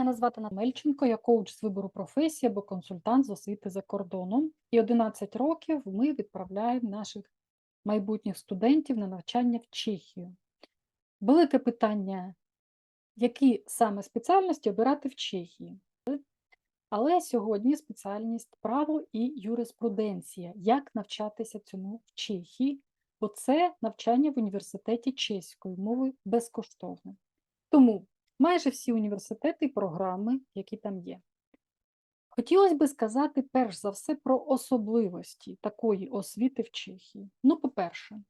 Мене звати Мельченко, я коуч з вибору професії або консультант з освіти за кордоном. І 11 років ми відправляємо наших майбутніх студентів на навчання в Чехію. Велике питання, які саме спеціальності обирати в Чехії. Але сьогодні спеціальність право і юриспруденція. Як навчатися цьому в Чехії? Бо це навчання в університеті чеської мови безкоштовне. Тому майже всі університети і програми, які там є. Хотілося би сказати перш за все про особливості такої освіти в Чехії. Ну, по-перше,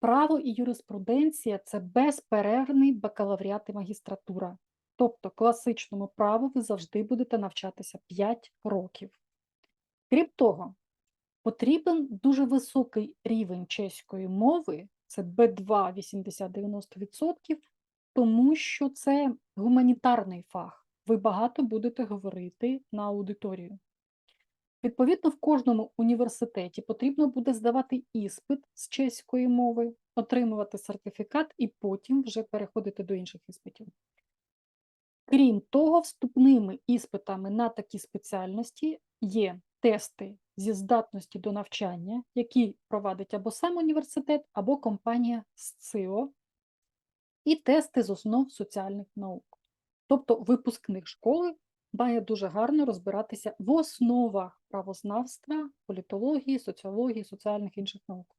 право і юриспруденція це безперервний бакалавріат і магістратура. Тобто класичному праву ви завжди будете навчатися 5 років. Крім того, потрібен дуже високий рівень чеської мови, це B2 80-90%, тому що це гуманітарний фах. Ви багато будете говорити на аудиторію. Відповідно, в кожному університеті потрібно буде здавати іспит з чеської мови, отримувати сертифікат і потім вже переходити до інших іспитів. Крім того, вступними іспитами на такі спеціальності є тести зі здатності до навчання, які провадить або сам університет, або компанія СЦИО, і тести з основ соціальних наук. Тобто випускник школи має дуже гарно розбиратися в основах правознавства, політології, соціології, соціальних інших наук.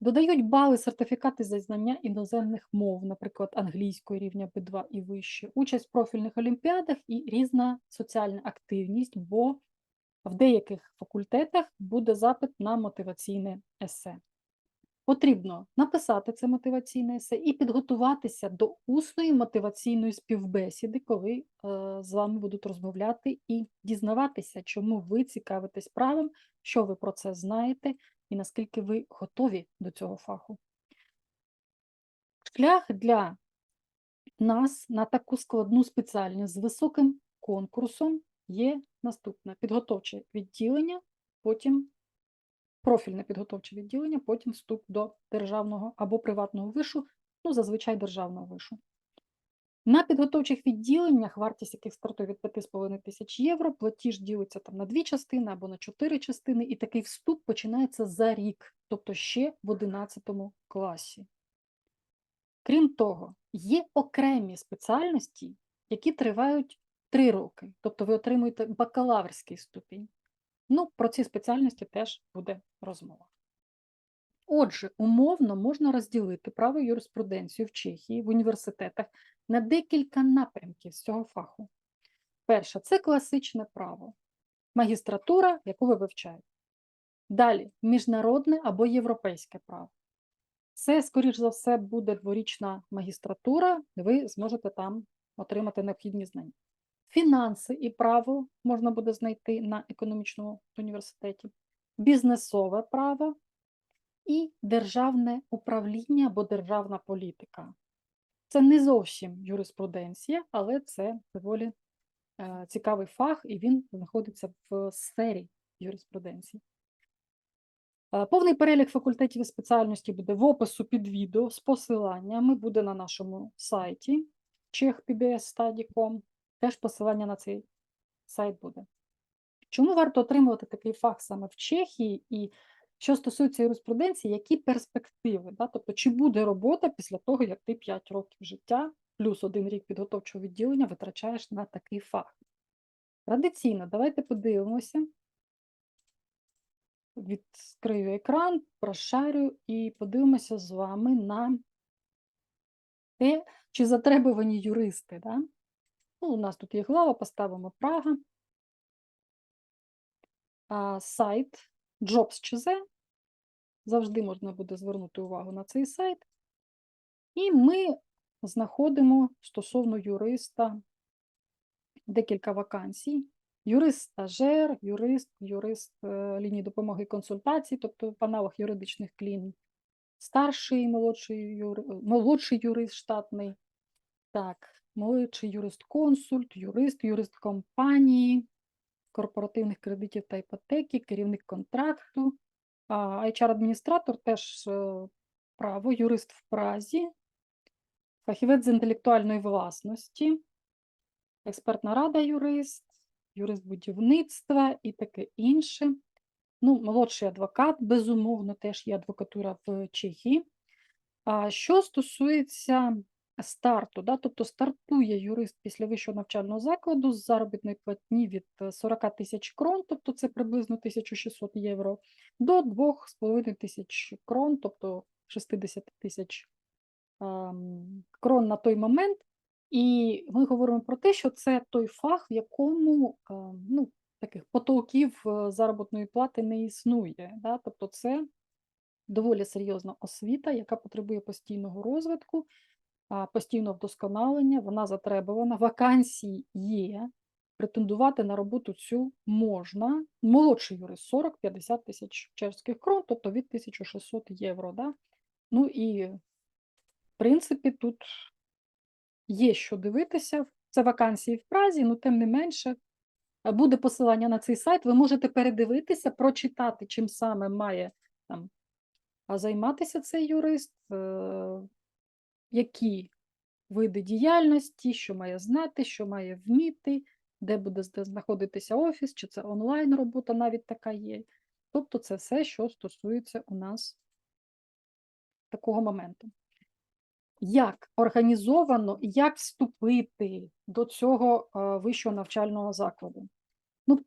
Додають бали сертифікати за знання іноземних мов, наприклад, англійської рівня B2 і вище, участь в профільних олімпіадах і різна соціальна активність, бо в деяких факультетах буде запит на мотиваційне есе. Потрібно написати це мотиваційне есе і підготуватися до усної мотиваційної співбесіди, коли е, з вами будуть розмовляти і дізнаватися, чому ви цікавитесь правом, що ви про це знаєте, і наскільки ви готові до цього фаху. Шлях для нас на таку складну спеціальність з високим конкурсом є наступне: підготовче відділення, потім профільне підготовче відділення, потім вступ до державного або приватного вишу, ну, зазвичай державного вишу. На підготовчих відділеннях, вартість яких стартує від 5,5 тисяч євро, платіж ділиться там на дві частини або на чотири частини, і такий вступ починається за рік, тобто ще в 11 класі. Крім того, є окремі спеціальності, які тривають три роки, тобто ви отримуєте бакалаврський ступінь. Ну, про ці спеціальності теж буде розмова. Отже, умовно можна розділити право юриспруденцію в Чехії в університетах на декілька напрямків з цього фаху. Перше це класичне право, магістратура, яку ви вивчаєте. Далі міжнародне або європейське право. Це, скоріш за все, буде дворічна магістратура, ви зможете там отримати необхідні знання. Фінанси і право можна буде знайти на економічному університеті, бізнесове право і державне управління або державна політика. Це не зовсім юриспруденція, але це доволі е, цікавий фах, і він знаходиться в сфері юриспруденції. Е, повний перелік факультетів і спеціальності буде в опису під відео з посиланнями, буде на нашому сайті czechpbsstudy.com. Теж посилання на цей сайт буде. Чому варто отримувати такий фах саме в Чехії? І що стосується юриспруденції, які перспективи? Да? Тобто, чи буде робота після того, як ти 5 років життя плюс один рік підготовчого відділення витрачаєш на такий фах? Традиційно, давайте подивимося. Відкрию екран, прошарю і подивимося з вами на те, чи затребувані юристи. Да? Ну, у нас тут є глава, поставимо Прага. А, Сайт Jobs.cz. Завжди можна буде звернути увагу на цей сайт. І ми знаходимо стосовно юриста декілька вакансій. Юрист-стажер, юрист, юрист е, лінії допомоги і консультацій, тобто в аналог юридичних клінік, старший молодший, юр... молодший юрист штатний. Так, молодший юрист-консульт, юрист, юрист компанії, корпоративних кредитів та іпотеки, керівник контракту, HR-адміністратор теж е, право, юрист в празі, фахівець з інтелектуальної власності, експертна рада юрист, юрист будівництва і таке інше. Ну, молодший адвокат, безумовно, теж є адвокатура в Чехії. А що стосується старту, да, тобто стартує юрист після вищого навчального закладу з заробітної платні від е, 40 тисяч крон, тобто це приблизно 1600 євро, до 2,5 тисяч крон, тобто 60 тисяч ем, крон на той момент. І ми говоримо про те, що це той фах, в якому е, ну, таких потолків е, заробітної плати не існує. Да? Тобто це доволі серйозна освіта, яка потребує постійного розвитку, постійного вдосконалення, вона затребувана, вакансії є, претендувати на роботу цю можна. Молодший юрист 40-50 тисяч чешських крон, тобто від 1600 євро. Да? Ну і, в принципі, тут є що дивитися. Це вакансії в Празі, але тим не менше. Буде посилання на цей сайт, ви можете передивитися, прочитати, чим саме має там займатися цей юрист, е, які види діяльності, що має знати, що має вміти, де буде знаходитися офіс, чи це онлайн робота навіть така є. Тобто це все, що стосується у нас такого моменту. Як організовано, і як вступити до цього е, вищого навчального закладу? Ну,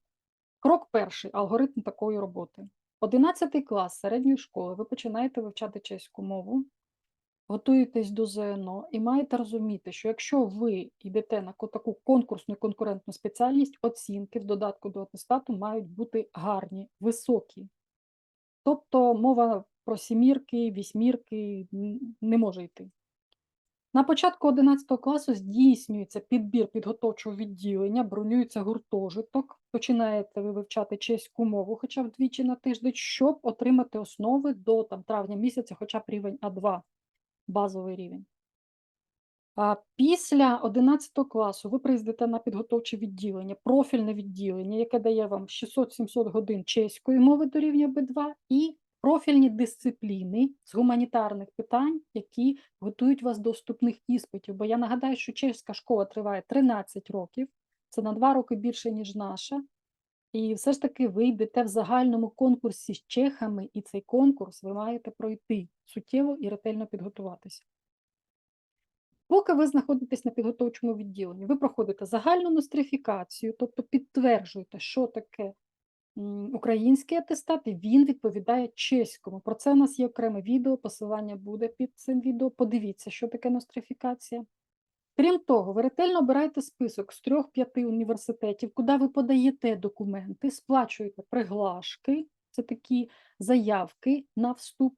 крок перший алгоритм такої роботи. 11 клас середньої школи, ви починаєте вивчати чеську мову, готуєтесь до ЗНО і маєте розуміти, що якщо ви йдете на таку конкурсну і конкурентну спеціальність, оцінки в додатку до атестату мають бути гарні, високі. Тобто мова про сімірки, вісьмірки не може йти. На початку 11 класу здійснюється підбір підготовчого відділення, бронюється гуртожиток, починаєте ви вивчати чеську мову хоча б двічі на тиждень, щоб отримати основи до там, травня місяця, хоча б рівень А2, базовий рівень. Після 11 класу ви приїздите на підготовче відділення, профільне відділення, яке дає вам 600-700 годин чеської мови до рівня Б2 і профільні дисципліни з гуманітарних питань, які готують вас до вступних іспитів. Бо я нагадаю, що чеська школа триває 13 років, це на 2 роки більше, ніж наша. І все ж таки ви йдете в загальному конкурсі з чехами, і цей конкурс ви маєте пройти суттєво і ретельно підготуватися. Поки ви знаходитесь на підготовчому відділенні, ви проходите загальну нострифікацію, тобто підтверджуєте, що таке український атестат, і він відповідає чеському. Про це у нас є окреме відео, посилання буде під цим відео. Подивіться, що таке нострифікація. Крім того, ви ретельно обираєте список з трьох-п'яти університетів, куди ви подаєте документи, сплачуєте приглашки, це такі заявки на вступ,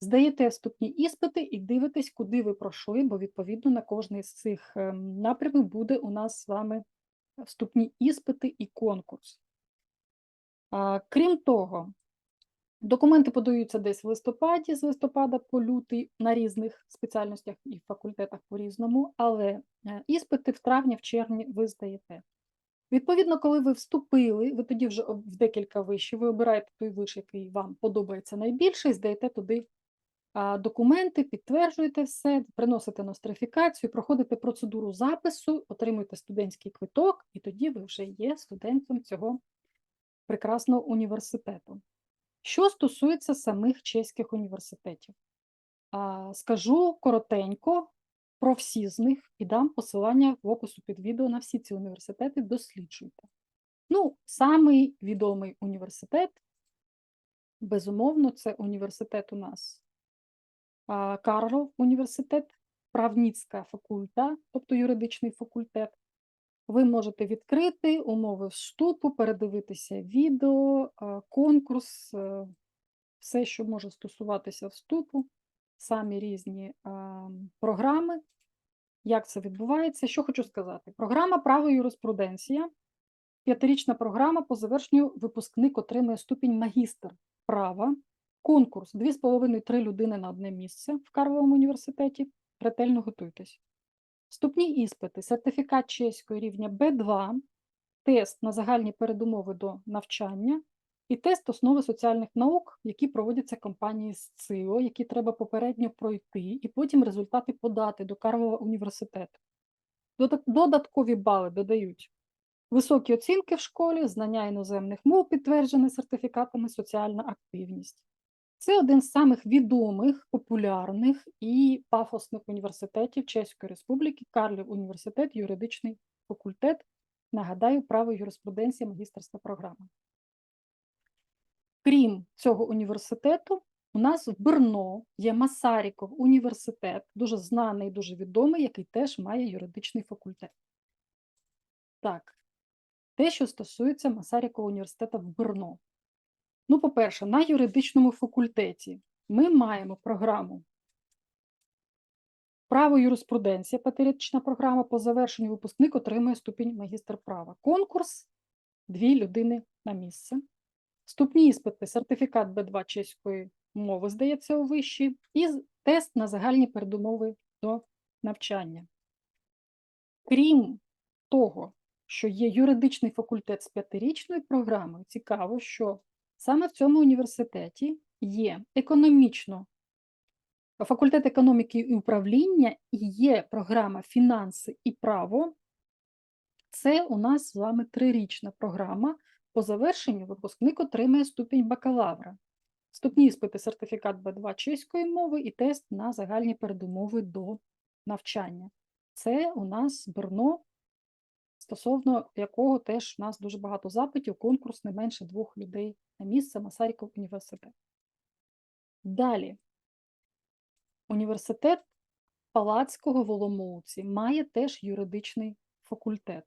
здаєте вступні іспити і дивитесь, куди ви пройшли, бо відповідно на кожний з цих ем, напрямів буде у нас з вами вступні іспити і конкурс. Крім того, Документи подаються десь в листопаді, з листопада по лютий на різних спеціальностях і факультетах по-різному, але е, іспити в травні, в червні ви здаєте. Відповідно, коли ви вступили, ви тоді вже в декілька вишів, ви обираєте той виш, який вам подобається найбільше, і здаєте туди документи, підтверджуєте все, приносите нострифікацію, проходите процедуру запису, отримуєте студентський квиток, і тоді ви вже є студентом цього прекрасного університету. Що стосується самих чеських університетів, скажу коротенько про всі з них і дам посилання в опису під відео на всі ці університети, досліджуйте. Ну, самий відомий університет, безумовно, це університет у нас Карлов університет, Правніцька факульта, тобто юридичний факультет. Ви можете відкрити умови вступу, передивитися відео, конкурс, е, все, що може стосуватися вступу, самі різні програми. Як це відбувається? Що хочу сказати? Програма право юриспруденція, п'ятирічна програма по завершенню випускник отримує ступінь магістр права, конкурс 2,5-3 людини на одне місце в Карловому університеті. Ретельно готуйтесь. Вступні іспити, сертифікат чеської рівня Б2, тест на загальні передумови до навчання і тест основи соціальних наук, які проводяться компанією з ЦИО, які треба попередньо пройти, і потім результати подати до Карлова університету. Додаткові бали додають високі оцінки в школі, знання іноземних мов, підтверджені сертифікатами, соціальна активність. Це один з самих відомих, популярних і пафосних університетів Чеської Республіки, Карлів університет, юридичний факультет. Нагадаю, право юриспруденція, магістерська програма. Крім цього університету, у нас в Брно є Масаріков університет, дуже знаний, дуже відомий, який теж має юридичний факультет. Так, те, що стосується Масарікова університету в Брно. Ну, по-перше, на юридичному факультеті ми маємо програму Право юриспруденція, п'ятирічна програма. По завершенню випускник отримує ступінь магістр права. Конкурс дві людини на місце. Вступні іспити, сертифікат Б2 чеської мови, здається, у вищій, і тест на загальні передумови до навчання. Крім того, що є юридичний факультет з п'ятирічною програмою, цікаво, що саме в цьому університеті є економічно факультет економіки і управління і є програма фінанси і право. Це у нас з вами трирічна програма. По завершенню випускник отримає ступінь бакалавра. Вступні іспити, сертифікат Б2 чеської мови і тест на загальні передумови до навчання. Це у нас Брно, стосовно якого теж у нас дуже багато запитів, конкурс не менше двох людей на місце Масаріков університет. Далі. Університет Палацького в Оломouці має теж юридичний факультет.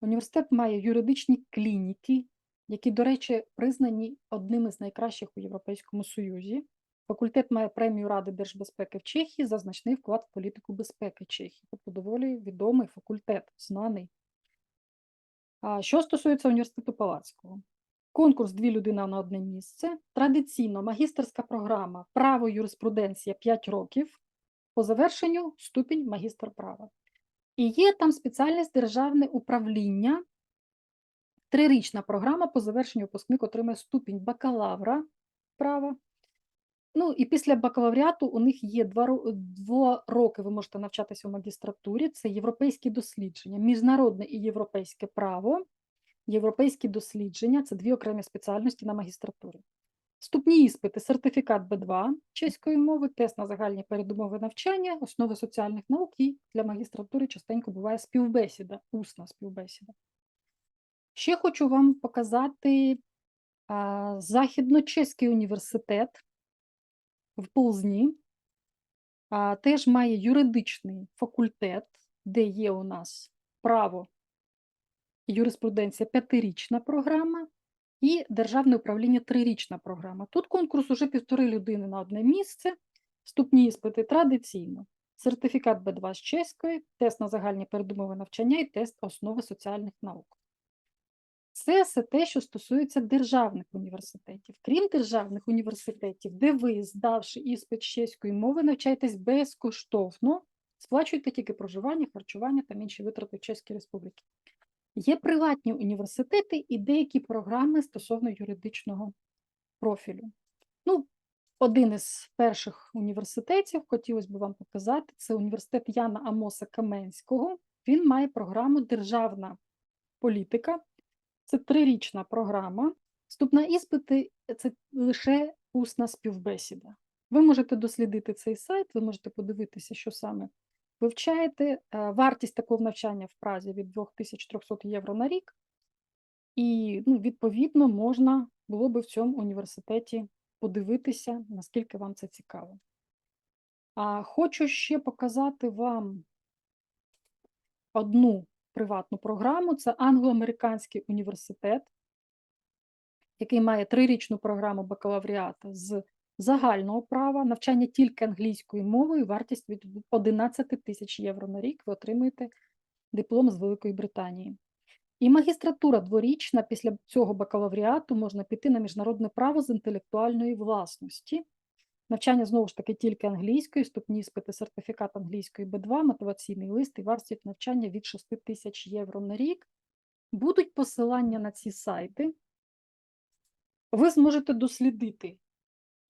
Університет має юридичні клініки, які, до речі, признані одними з найкращих у Європейському Союзі. Факультет має премію Ради держбезпеки в Чехії за значний вклад в політику безпеки Чехії. Тобто доволі відомий факультет, знаний. А що стосується університету Палацького, конкурс дві людини на одне місце. Традиційно магістерська програма право юриспруденція 5 років. По завершенню ступінь магістр права. І є там спеціальність державне управління. Трирічна програма по завершенню випускник отримає ступінь бакалавра права. Ну і після бакалавріату у них є два, роки, ви можете навчатися у магістратурі. Це європейські дослідження, міжнародне і європейське право, європейські дослідження це дві окремі спеціальності на магістратурі. Вступні іспити, сертифікат Б2 чеської мови, тест на загальні передумови навчання, основи соціальних наук і для магістратури частенько буває співбесіда, усна співбесіда. Ще хочу вам показати а, Західно-Чеський університет в Ползні. А, теж має юридичний факультет, де є у нас право юриспруденція п'ятирічна програма і державне управління трирічна програма. Тут конкурс уже півтори людини на одне місце, вступні іспити традиційно. Сертифікат Б2 з чеської, тест на загальні передумови навчання і тест основи соціальних наук. Це все те, що стосується державних університетів. Крім державних університетів, де ви, здавши іспит чеської мови, навчаєтесь безкоштовно, сплачуєте тільки проживання, харчування та інші витрати в Чеській Республіці. Є приватні університети і деякі програми стосовно юридичного профілю. Ну, один із перших університетів, хотілося б вам показати, це університет Яна Амоса Каменського. Він має програму Державна політика. Це трирічна програма. Вступ на іспити це лише усна співбесіда. Ви можете дослідити цей сайт, ви можете подивитися, що саме вивчаєте. Е, Вартість такого навчання в Празі від 2300 євро на рік. І ну, відповідно можна було би в цьому університеті подивитися, наскільки вам це цікаво. А хочу ще показати вам одну приватну програму. Це Англо-Американський університет, який має трирічну програму бакалавріата з загального права, навчання тільки англійською мовою, вартість від 11 тисяч євро на рік. Ви отримуєте диплом з Великої Британії. І магістратура дворічна після цього бакалавріату можна піти на міжнародне право з інтелектуальної власності. Навчання знову ж таки тільки англійською, ступні іспити, сертифікат англійської Б2, мотиваційний лист і вартість навчання від 6 тисяч євро на рік. Будуть посилання на ці сайти. Ви зможете дослідити,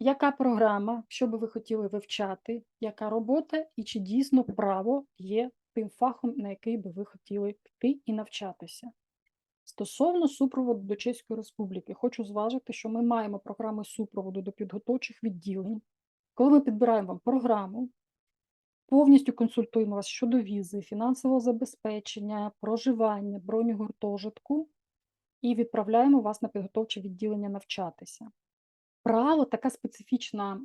яка програма, що би ви хотіли вивчати, яка робота і чи дійсно право є тим фахом, на який би ви хотіли піти і навчатися. Стосовно супроводу до Чеської Республіки, хочу зважити, що ми маємо програми супроводу до підготовчих відділень. Коли ми підбираємо вам програму, повністю консультуємо вас щодо візи, фінансового забезпечення, проживання, броню гуртожитку і відправляємо вас на підготовче відділення навчатися. Право така специфічна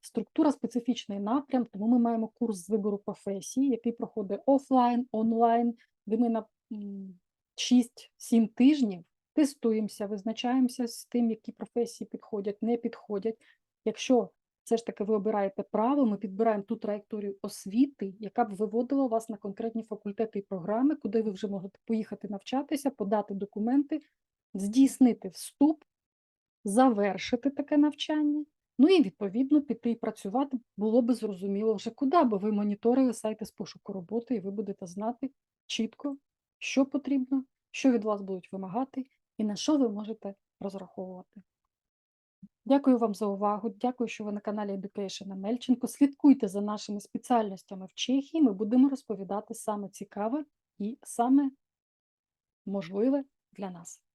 структура, специфічний напрям, тому ми маємо курс з вибору професії, який проходить офлайн, онлайн, де ми на м, 6-7 тижнів тестуємося, визначаємося з тим, які професії підходять, не підходять. Якщо все ж таки ви обираєте право, ми підбираємо ту траєкторію освіти, яка б виводила вас на конкретні факультети і програми, куди ви вже можете поїхати навчатися, подати документи, здійснити вступ, завершити таке навчання. Ну і відповідно піти і працювати було би зрозуміло вже куди, бо ви моніторили сайти з пошуку роботи, і ви будете знати чітко, що потрібно, що від вас будуть вимагати, і на що ви можете розраховувати. Дякую вам за увагу. Дякую, що ви на каналі Education Мельченко. Слідкуйте за нашими спеціальностями в Чехії. Ми будемо розповідати саме цікаве і саме можливе для нас.